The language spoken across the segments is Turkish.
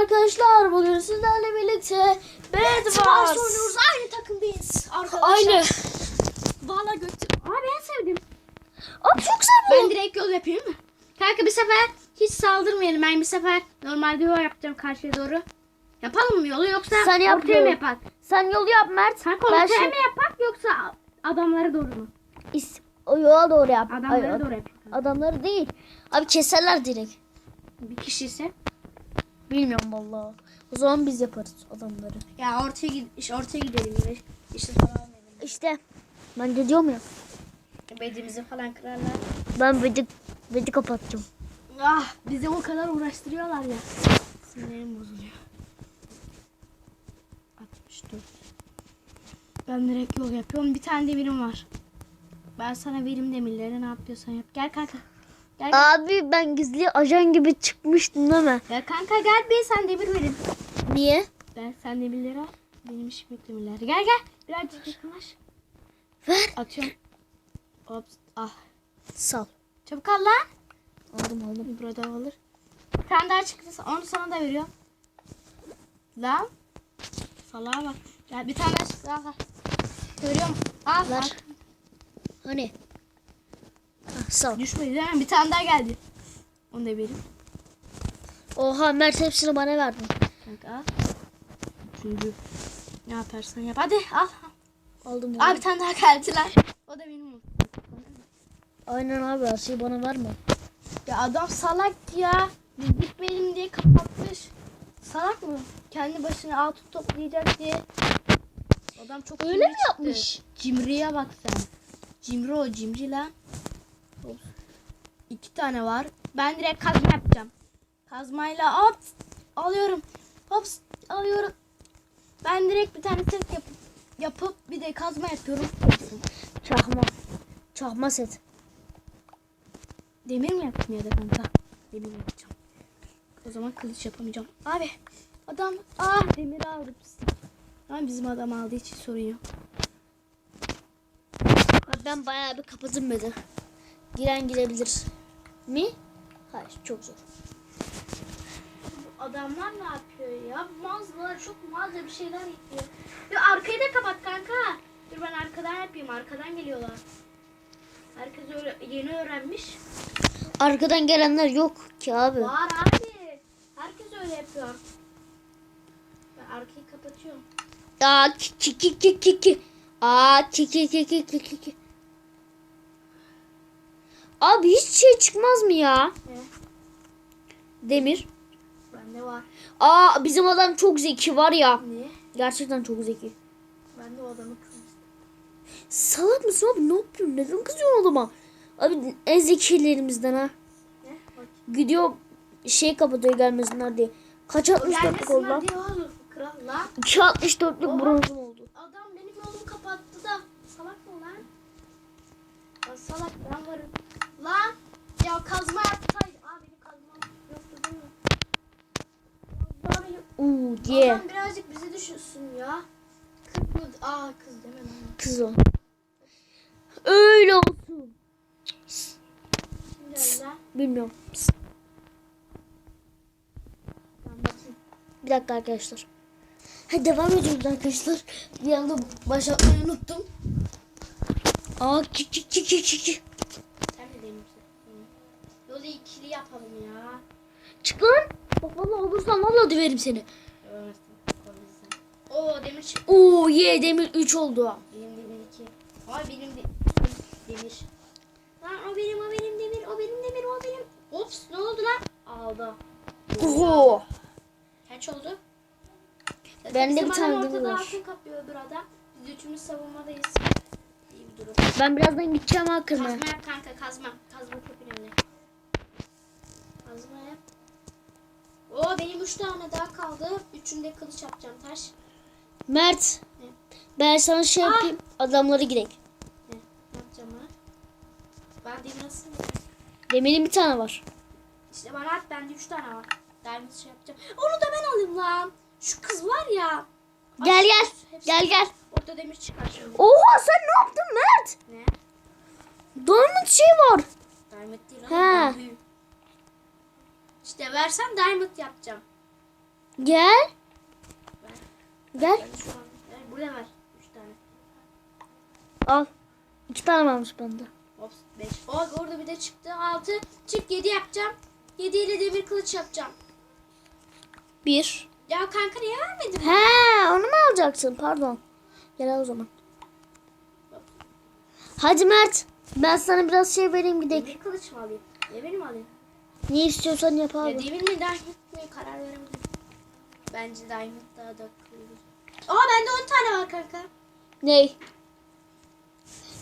arkadaşlar bugün sizlerle birlikte Bed Wars. oynuyoruz. Aynı takımdayız arkadaşlar. Aynı. Valla götür. Abi ben sevdim. Abi çok güzel bu. Ben direkt yol yapayım mı? Kanka bir sefer hiç saldırmayalım. Ben bir sefer normalde yol yapacağım karşıya doğru. Yapalım mı yolu yoksa Sen yap ortaya mı yapak? Sen yolu yap Mert. Kanka Ben ortaya şey- mı yapak yoksa adamlara doğru mu? İs- o yola doğru yap. Adamlara Ay, doğru yapayım. Adamları değil. Abi keserler direkt. Bir kişi ise. Bilmiyorum vallahi. O zaman biz yaparız adamları. Ya ortaya gid işte ortaya gidelim yine. İşte falan verelim. İşte ben de diyorum ya. Bedimizi falan kırarlar. Ben bedi, bedi kapatacağım. Ah bizi o kadar uğraştırıyorlar ya. Sinirlerim bozuluyor. 64. Ben direkt yol yapıyorum. Bir tane demirim var. Ben sana verim demirleri ne yapıyorsan yap. Gel kanka. Gel, gel. Abi ben gizli ajan gibi çıkmıştım değil mi? Ya kanka gel bir sen demir verin. Niye? Ben sen demirleri al. Benim işim yok demirler. Gel gel. Birazcık yakınlaş. Ver. Atıyorum. Ops. Ah. Sal. Çabuk al lan. Aldım aldım. Burada alır. Bir tane daha çıktı. Onu sana da veriyorum. Lan. Salağa bak. Ya bir tane daha çıktı. Al al. Görüyorum. Al. Ver. Hani? Sal. Düşmedi değil mi? Bir tane daha geldi. Onu da vereyim. Oha Mert hepsini bana verdin. Kanka al. Üçüncü. Ne yaparsan yap. Hadi al. Aldım Aa aldım. bir tane daha geldi lan. O da benim olsun. Aynen abi her şeyi bana verme. Ya adam salak ya. Gitmeyelim diye kapatmış. Salak mı? Kendi başına altın toplayacak diye. Adam çok Öyle mi çıktı. yapmış? Cimriye bak sen. Cimri o cimri lan. İki tane var. Ben direkt kazma yapacağım. Kazmayla hop alıyorum. Hop alıyorum. Ben direkt bir tane set yapıp yapıp bir de kazma yapıyorum. Çakma. Çakma set. Demir mi yapayım ya da kanka? Demir yapacağım. O zaman kılıç yapamayacağım. Abi adam ah demir aldı pislik. Ama bizim adam aldığı için sorun yok. Abi ben bayağı bir kapadım bedi. Giren girebilir. Mi? Hayır çok zor. Bu adamlar ne yapıyor ya? Mağazalar çok mağaza bir şeyler yapıyor. Ya arkayı da kapat kanka. Dur ben arkadan yapayım. Arkadan geliyorlar. Herkes öyle yeni öğrenmiş. Arkadan gelenler yok ki abi. Var abi. Herkes öyle yapıyor. Ben arkayı kapatıyorum. Aa ki ki ki ki ki. Aa ki ki ki ki ki ki. Abi hiç şey çıkmaz mı ya? Ne? Demir. Bende var. Aa bizim adam çok zeki var ya. Ne? Gerçekten çok zeki. Ben de o adamı kızmıştım. Salak mısın abi ne yapıyorsun? Neden kızıyorsun adama? Abi en zekilerimizden ha. Ne? Bak. Gidiyor şey kapatıyor gelmesinler diye. Kaç 64'lük oldu lan? Kral lan. 2.64'lük Oha. bronzum oldu. Adam benim yolumu kapattı da. Salak mı lan? Ya salak ben varım. Lan. Ya kazma yapsaydı. Aa benim kazmam yoktu değil mi? Uuu diye. Adam birazcık bizi düşünsün ya. Kız mı? Aa kız demem ama. Kız o. Öyle olsun. Şimdi öyle. Bilmiyorum. Bakayım. Bir dakika arkadaşlar. Hadi devam ediyoruz arkadaşlar. Bir anda başlatmayı unuttum. Aa ki ki ki ki ki İkili yapalım ya. Çık lan. Bak vallahi olursan vallahi döverim seni. Öğrensin. Oo demir çıktı. Oo ye demir 3 oldu. Benim demir iki. Ama benim de demir. Lan o benim o benim demir o benim demir o benim. Ops ne oldu lan? Aldı. Oho. Kaç oldu? Ben de bir tane demir ortada var. altın kapıyor öbür adam. Biz üçümüz savunmadayız. İyi bir durum. Ben birazdan gideceğim ha. Kazma yap kanka kazma. Kazma çok Kazma yap. Oo benim üç tane daha kaldı. Üçünde kılıç yapacağım taş. Mert. Ne? Ben sana şey Aa. yapayım. Adamları girek. Ne? Ne yapacağım ha? Ben de nasıl? Demirin bir tane var. İşte bana at bende üç tane var. Diamond şey yapacağım. Onu da ben alayım lan. Şu kız var ya. Gel Ay, gel. hepsi- Gel gel. Orada demir çıkar şimdi. Oha sen ne yaptın Mert? Ne? Diamond şey var. Diamond değil Ha. oğlum. İşte versem diamond yapacağım. Gel. Gel. Ben şu an. Evet, burada. Üç tane. Al. İki tane varmış bende. Ops 5. Bak orada bir de çıktı. 6. Çık 7 yapacağım. 7 ile demir kılıç yapacağım. Bir. Ya kanka niye vermedin? He onu mu alacaksın? Pardon. Gel al o zaman. Hadi Mert. Ben sana biraz şey vereyim gidelim. Demir kılıç mı alayım? Demir mi alayım? Ne istiyorsan yap Ya abi. demir mi diamond mi karar veremedim. Bence diamond daha da kıyılır. Aa bende 10 tane var kanka. Ney?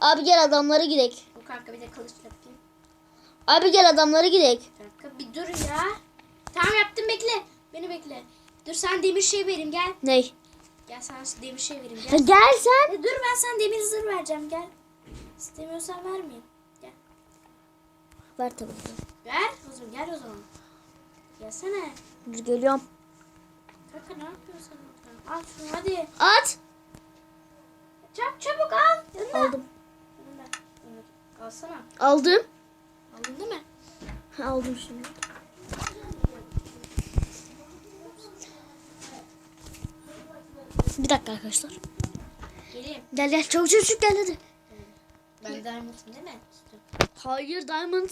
Abi gel adamlara gidelim. Bu kanka bir de kılıç yapayım. Abi gel adamlara gidelim. Kanka bir dur ya. Tamam yaptım bekle. Beni bekle. Dur sen demir şey vereyim gel. Ney? Gel sana demir şey vereyim Ha, gel. gel sen. E, dur ben sana demir zırh vereceğim gel. İstemiyorsan vermeyeyim. Ver tabii. ki. Ver o zaman gel o zaman. Gelsene. Dur geliyorum. Kanka ne yapıyorsun sen? Al şunu hadi. At. Çabuk çabuk al. Yanına. Aldım. Yanına. Yanına. Alsana. Aldım. Aldın değil mi? Aldım şimdi. Bir dakika arkadaşlar. Geleyim. Gel gel çabuk çabuk gel hadi. Ben diamond'ım değil mi? Hayır diamond.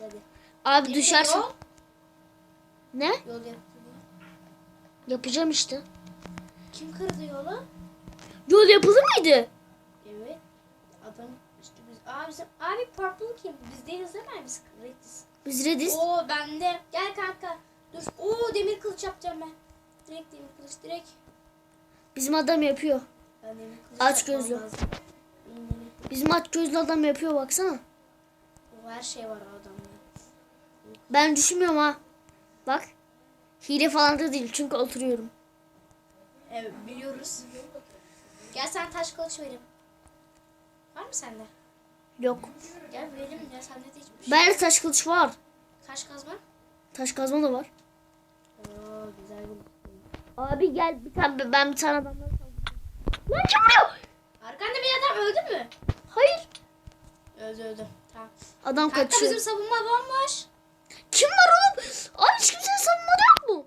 Hadi. Abi düşersin. Yol, Ne? yol yaptı. Yapacağım işte. Kim kırdı yolu? Yol yapılır mıydı? Evet. Adam biz. Aa bizim. Abi purple kim? Biz değiliz değil mi? Biz rediz. Biz rediz. Oo bende. Gel kanka. Dur. Oo demir kılıç yapacağım ben. Direkt demir kılıç direkt. Bizim adam yapıyor. Ben demir kılıç Aç gözlü. lazım. Bizim aç gözlü adam yapıyor baksana. O her şey var adamda. Ben düşünmüyorum ha. Bak. Hile falan da değil çünkü oturuyorum. Evet biliyoruz. Gel sen taş kılıç vereyim. Var mı sende? Yok. Gel verelim ya sende de hiçbir şey. Bende taş kılıç var. Taş kazma. Taş kazma da var. Oo güzel bu. Abi gel bir tane ben bir tane adamdan Lan kim vuruyor? Arkanda bir adam öldü mü? Hayır. Öldü öldü. Tamam. Adam Kanka kaçıyor. bizim savunma bomboş. Kim var oğlum? Abi hiç kimsenin savunmada yok mu?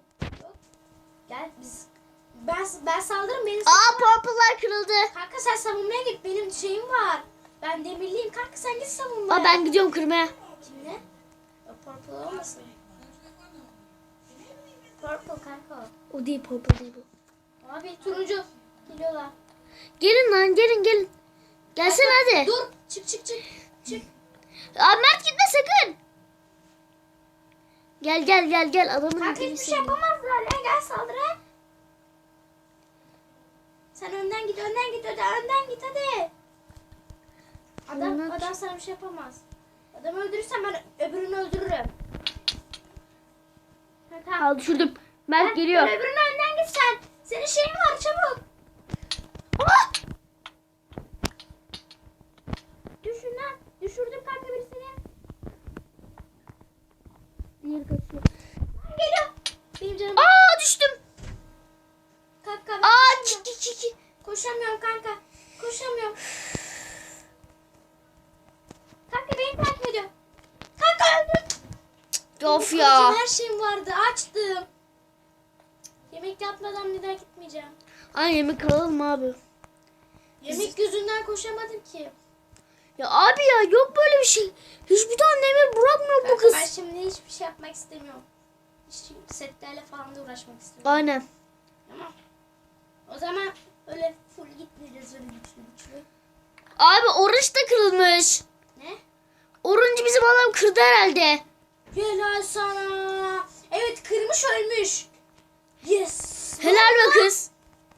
Gel biz. Ben ben saldırırım beni. Aa purple'lar kırıldı. Kanka sen savunmaya git. Benim şeyim var. Ben demirliyim. Kanka sen git savunmaya. Aa ben gidiyorum kırmaya. Kimle? O purple olmasın? Purple kanka O değil purple değil bu. o. Abi turuncu. Geliyorlar. Gelin lan gelin gelin. Gelsene hadi. Dur. Çık çık çık. Çık. Aa Mert gitme sakın. Gel gel gel gel adamın Kanka hiçbir şey yapamazlar ya. Gel saldır ha. Sen önden git, önden git, önden, önden git hadi. Adam, Önden- adam sana bir şey yapamaz. Adam öldürürsen ben öbürünü öldürürüm. Ha, tamam. Al düşürdüm. Ben- Mert geliyor. ben öbürüne önden git sen. Senin şeyin var çabuk. Ah! Düşür lan. Düşürdüm kanka birisini. Diğeri kaçıyor. Geliyor. Benim canım. Aa düştüm. Kanka ben Aa koşamıyorum. çiki çiki. Koşamıyorum kanka. Koşamıyorum. Kanka beni takip ediyor. Kanka öldüm. Of ya. Her şeyim vardı. Açtım. Yemek yapmadan bir daha gitmeyeceğim. Ay yemek alalım abi. Yemek yüzünden koşamadım ki. Ya abi ya yok böyle bir şey. Hiçbir tane demir bırakmıyor bu kız. ben şimdi hiçbir şey yapmak istemiyorum. Hiç setlerle falan da uğraşmak istemiyorum. Aynen. Tamam. O zaman öyle full gitmeyeceğiz öyle güçlü güçlü. Abi orange da kırılmış. Ne? Orange bizim adam kırdı herhalde. Helal sana. Evet kırmış ölmüş. Yes. Helal be kız.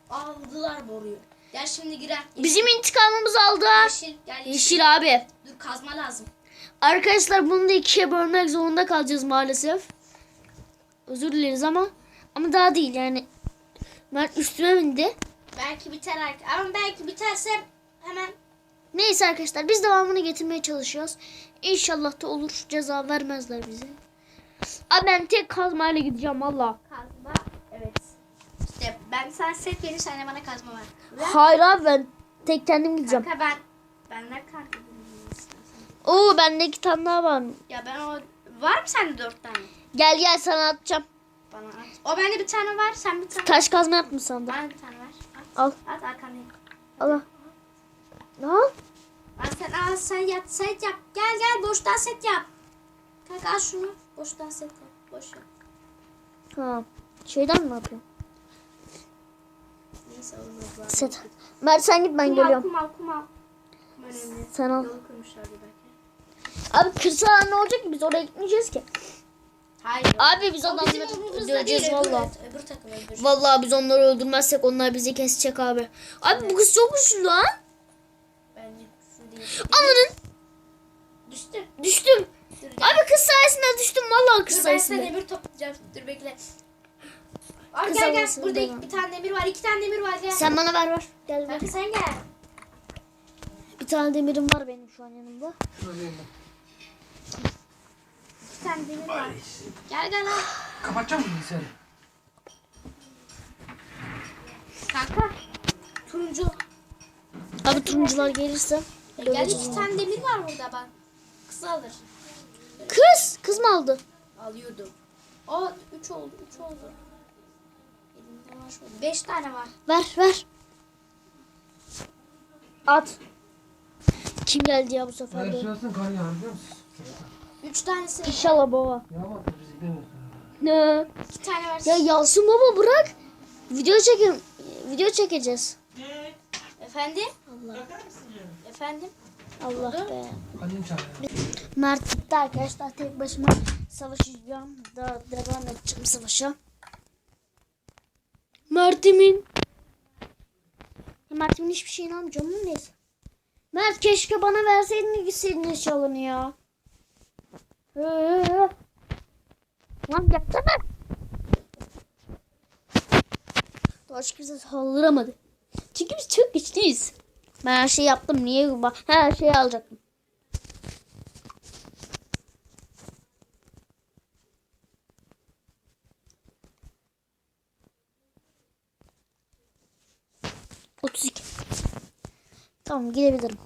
Aldılar boruyu. Gel şimdi girer. Yeşil, Bizim intikamımızı aldı. yeşil. Gel yeşil. Yeşil abi. Dur kazma lazım. Arkadaşlar bunu da ikiye bölmek zorunda kalacağız maalesef. Özür dileriz ama ama daha değil yani. Mert üstüme bindi. Belki biter artık. Ama belki biterse hemen Neyse arkadaşlar biz devamını getirmeye çalışıyoruz. İnşallah da olur. Ceza vermezler bize. Abi ben tek kazmayla gideceğim valla. kazma. Evet. İşte ben sen set verir sen de bana kazma ver. Hayır abi ben tek kendim gideceğim. Kanka ben benden kanka. Oo bende iki tane daha var. Ya ben o Var mı sende dört tane? Gel gel sana atacağım. Bana at. O bende bir tane var. Sen bir tane. Taş kazma yapmış sandım. Bana bir tane ver. At. Al. At arkandayım. Al. Al. Al sen al sen yat set yap. Gel gel boştan set yap. Kanka al şunu. Boştan set yap. Boş yap. Ha. Şeyden mi yapıyorum? Neyse var. Set. Mert sen git ben Kum al, geliyorum. kum al kum al. Kum önemli. Sen al. Yolu kurmuşlardı belki. Abi kırsana ne olacak ki biz oraya gitmeyeceğiz ki. Hayır. Abi biz adamları öldüreceğiz valla. Öbür takım öbür. Vallahi biz onları öldürmezsek onlar bizi kesecek abi. Abi bu kız çok güçlü lan. Anladın? Düştü. Düştüm. Dur. Abi kız sayesinde düştüm vallahi kız Dur ben sana sayesinde. demir toplayacağım. Dur bekle. Kız gel gel. havasını Burada dene. bir tane demir var. iki tane demir var. Gel. Sen bana ver ver. Gel ver. Kanka sen gel. Bir tane demirim var benim şu an yanımda. İki tane demir var. Gel gel al. Kapatacak mısın bilgisayarı? Kanka. Turuncu. Abi turuncular gelirse. E, gel iki tane demir var burada bak. Kız alır. Kız. Kız mı aldı? Alıyordu. O üç oldu. Üç oldu. Elimde var şöyle. Beş tane var. Ver ver. At. Kim geldi ya bu sefer de? şurasını kar yağar biliyor musun? Üç tanesi. İnşallah baba. Ne? İki tane var. Ya Yasin baba bırak. Video çekin. Video çekeceğiz. Efendim? Allah. Efendim? Allah be. Annem çağırıyor. Mert gitti arkadaşlar. Tek başıma savaşacağım. Daha devam edeceğim savaşa. Mert'imin. Mert'imin hiçbir şeyini almayacağım ama neyse. Mert keşke bana verseydin gitseydin eşyalarını ya. Ee, Lan gelsene. Doğaç kimse saldıramadı. Çünkü biz çok güçlüyüz. Ben her şeyi yaptım. Niye? Her şeyi alacaktım. Tamam gidebilirim.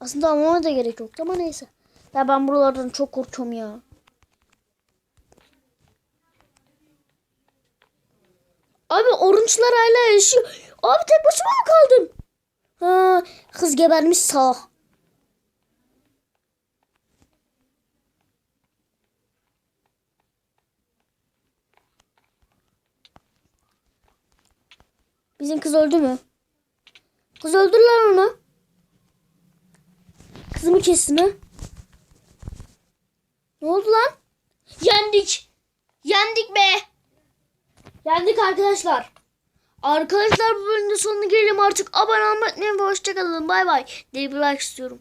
Aslında almama da gerek yok ama neyse. Ya ben buralardan çok korkuyorum ya. Abi orange'lar hala yaşıyor. Abi tek başıma mı kaldım? Ha, kız gebermiş sağ. Bizim kız öldü mü? Kız öldürdüler onu. Kızımı kesti mi? Ne oldu lan? Yendik. Yendik be. Yendik arkadaşlar. Arkadaşlar bu bölümde sonuna gelelim artık. Abone olmayı unutmayın ve hoşçakalın. Bay bay. Bir like istiyorum.